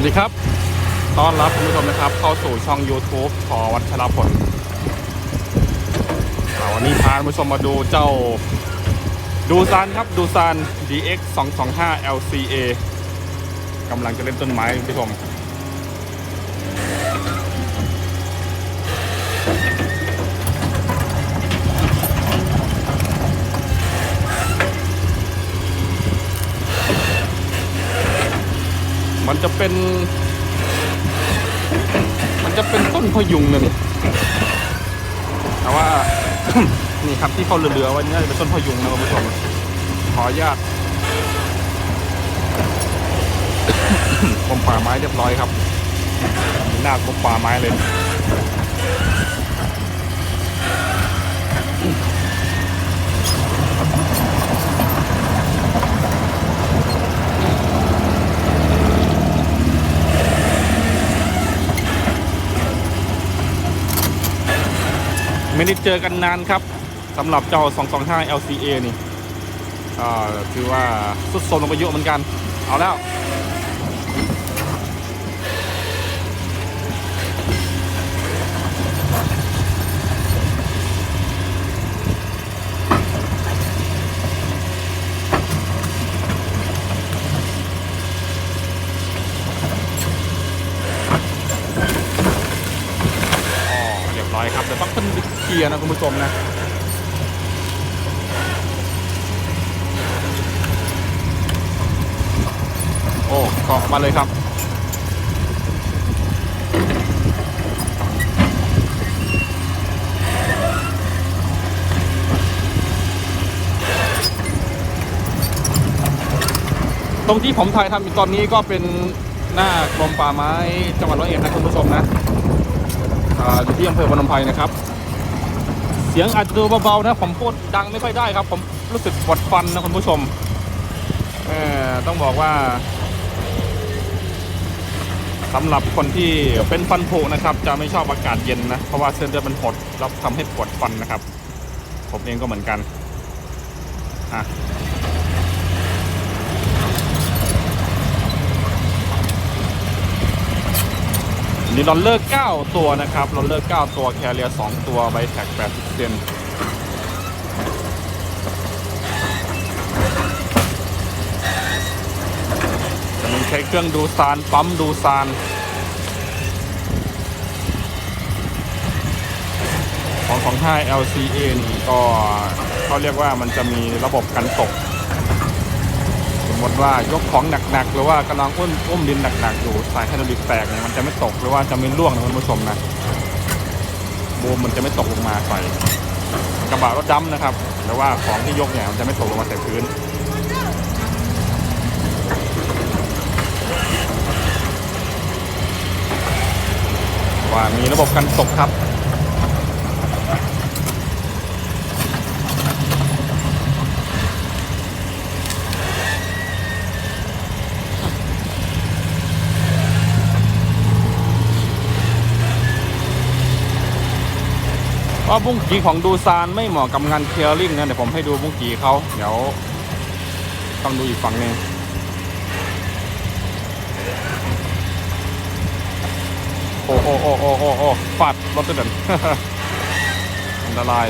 วัสดีครับต้อนรับคุณผู้ชมนะครับ เข้าสู่ช่อง YouTube ขอวัชรพลวันนี้พาคุณผู้ชมมาดูเจ้าดูซานครับดูซาน DX 225 LCA กำลังจะเล่นต้นไม้คุณผู้ชม มันจะเป็น มันจะเป็นต้นพยุงนะนี่แต่ว่า นี่ครับที่เขาเรือๆวันี่น่าจะเป็นต้นพยุงนะคุณผู้ชมขออนุญาตกรมป่าไม้เรียบร้อยครับ หน้ากรมป่าไม้เลย ไม่ได้เจอกันนานครับสำหรับเจ้า 225 LCA นี่ถือว่าสุดโทมลงไปเยอะเหมือนกัน เอาแล้ว ร้อยครับเดี๋ยวต้องขึ้นเคลียร์นะคุณผู้ชมนะโอ้เกาะมาเลยครับตรงที่ผมถ่ายทำอยู่ตอนนี้ก็เป็นหน้ากรมป่าไม้จังหวัดร้อยเอ็ดนะคุณผู้ชมนะ อยู่ที่อำเภอพนมไพรนะครับ เสียงอาจจะดูเบาๆนะผมพูดดังไม่ค่อยได้ครับ ผมรู้สึกปวดฟันนะคุณผู้ชมต้องบอกว่าสำหรับคนที่เป็นฟันผุนะครับ จะไม่ชอบอากาศเย็นนะเพราะว่าเส้นเลือดมันหดแล้วทำให้ปวดฟันนะครับ ผมเองก็เหมือนกันอะ นี่ลอนเลอร์ 9 ตัวนะครับลอนเลอร์ 9 ตัว แคเรีย 2 ตัวไบแท็ก80 เซนจะมีใช้เครื่องดูซาน ปั๊มดูซาน ของของ5 LCA นี่ก็เขาเรียกว่ามันจะมีระบบกันตก มมติว่ายกของหนักๆ หรือว่ากำลังอุ้มอุ้มดินหนักๆ อยู่สายไฮดรอลิกแตกเนี่ยมันจะไม่ตกหรือว่าจะไม่ร่วงนะคุณผู้ชมนะบูมมันจะไม่ตกลงมาใส่กระบะรถดำนะครับหรือว่าของที่ยกเนี่ยมันจะไม่ตกลงมาใส่พื้นว่ามีระบบกันตกครับ ว่าบุ้งกีของดูซานไม่เหมาะกับงานเคลียร์ลิงนะเดี๋ยวผมให้ดูบุ้งกีเขาเดี๋ยวต้องดูอีกฝั่งนึงโอ้โอ้โอ้โอ้โอ้โอ้ฟาดรถตัวเด่นอันตราย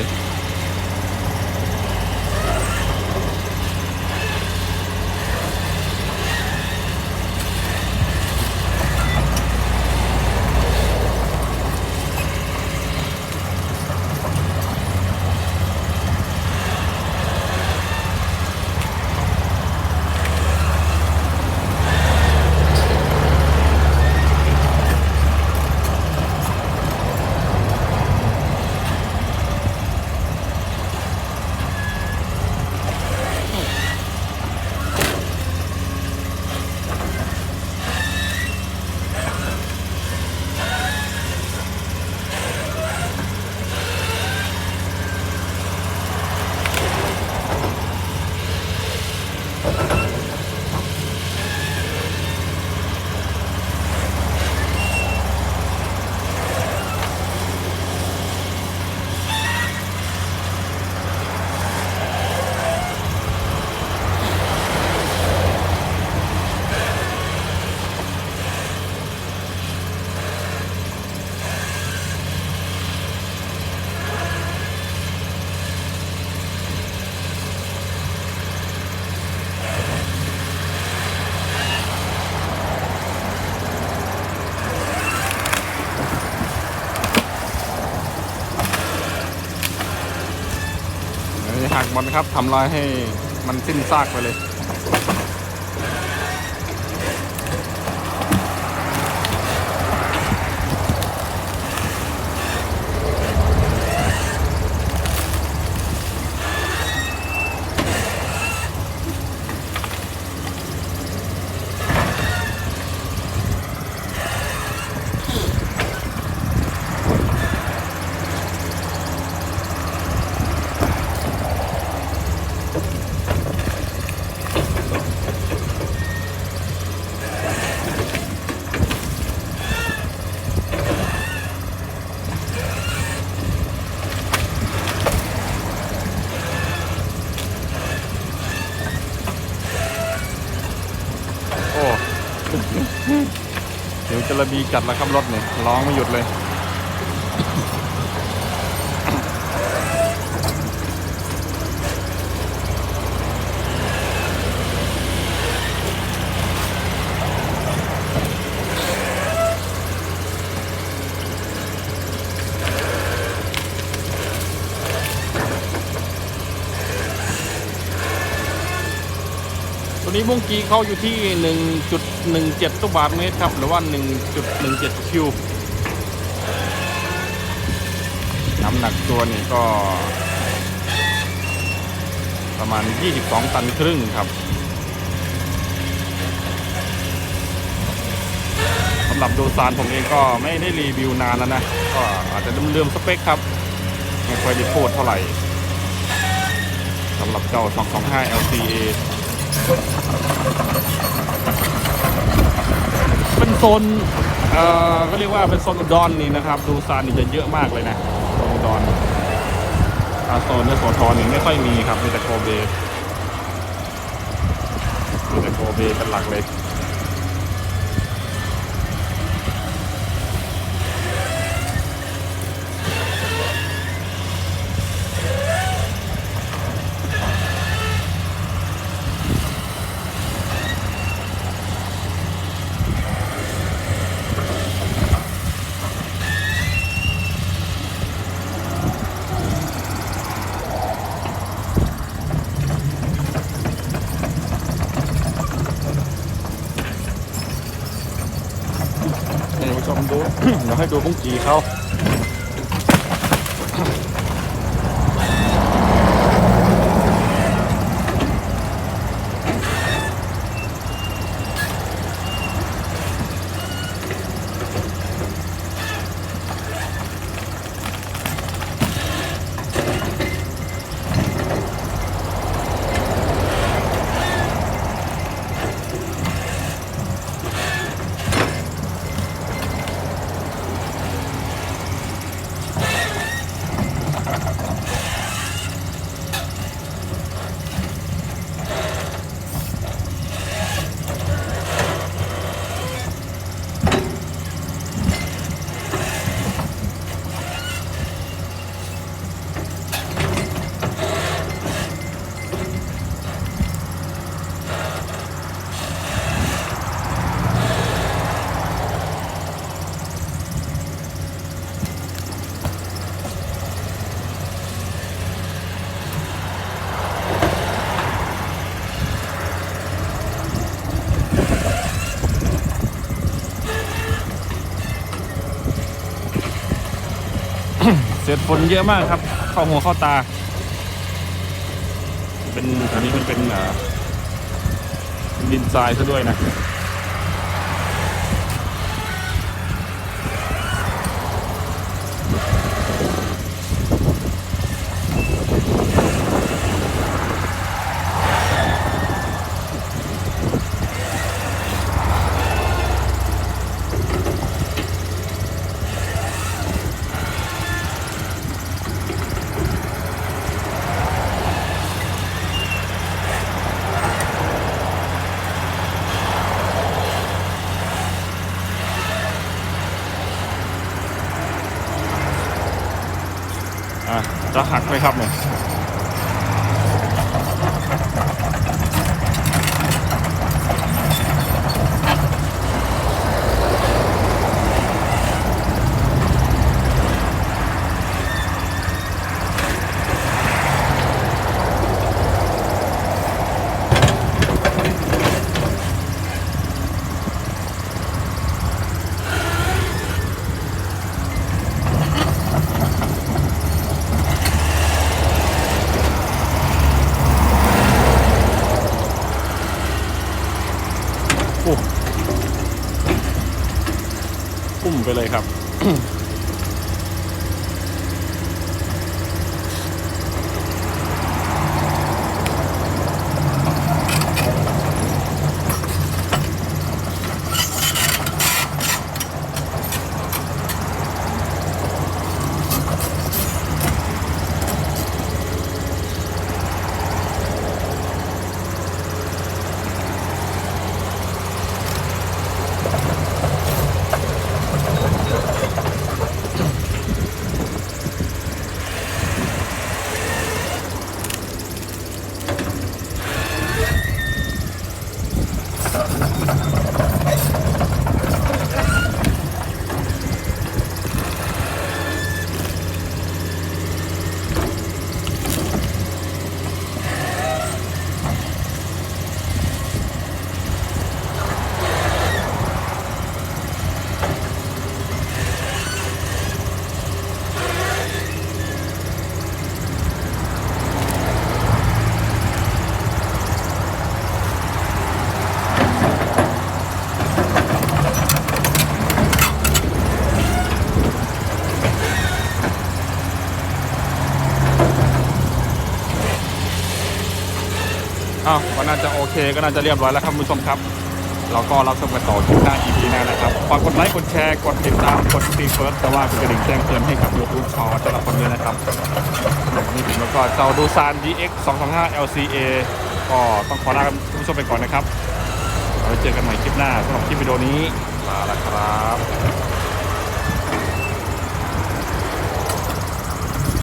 มันครับทำลายให้มันสิ้นซากไปเลย ระบีจัดแล้วครับรถเนี่ยร้องไม่หยุดเลย ตัวนี้บุ้งกีเข้าอยู่ที่ 1.17ตุบาทเมตรครับ หรือว่า 1.17 คิว น้ำหนักตัวนี่ก็ ประมาณ 22 ตันครึ่งครับสำหรับโดซานผมเองก็ไม่ได้รีวิวนานแล้วนะ ก็อาจจะลืมๆสเปคครับ ไม่ค่อยได้โพดเท่าไหร่สำหรับเจ้า 225 LCA เป็นโซนเอ่อก็เรียกว่าเป็นโซนอุดรนี่นะครับ ดูซานนี่จะเยอะมากเลยนะโซนอุดรอาโซนเนื้อโสธรนี่ไม่ค่อยมีครับมีแต่โคเบมีแต่โคเบเป็นหลักเลย ให้ผู้ชมดู เดี๋ยวให้ดูบุ้งจีเขา ศษฝนเยอะมากครับ เข้าหัวเข้าตา เป็นอันนี้มันเป็นเอ่อดินทรายซะด้วยนะ หักไหมครับเนี่ย ไปเลยครับ จะโอเคก็น่าจะเรียบร้อยแล้วครับคุณผู้ชมครับ เราก็รับชมกันต่อคลิปหน้า EP หน้านะครับฝากกดไลค์กดแชร์กดติดตามกดตีเฟิร์สแต่ว่าเป็นกระดิ่งแจ้งเตือนให้กับยูทูบชอแต่ละคนด้วยนะครับสำหรับวันนี้ผมแล้วก็เจ้าดูซาน DX 225 LCA ก็ต้องขอลาคุณผู้ชมไปก่อนนะครับเราเจอกันใหม่คลิปหน้าสำหรับคลิปวิดีโอนี้ลาละครับ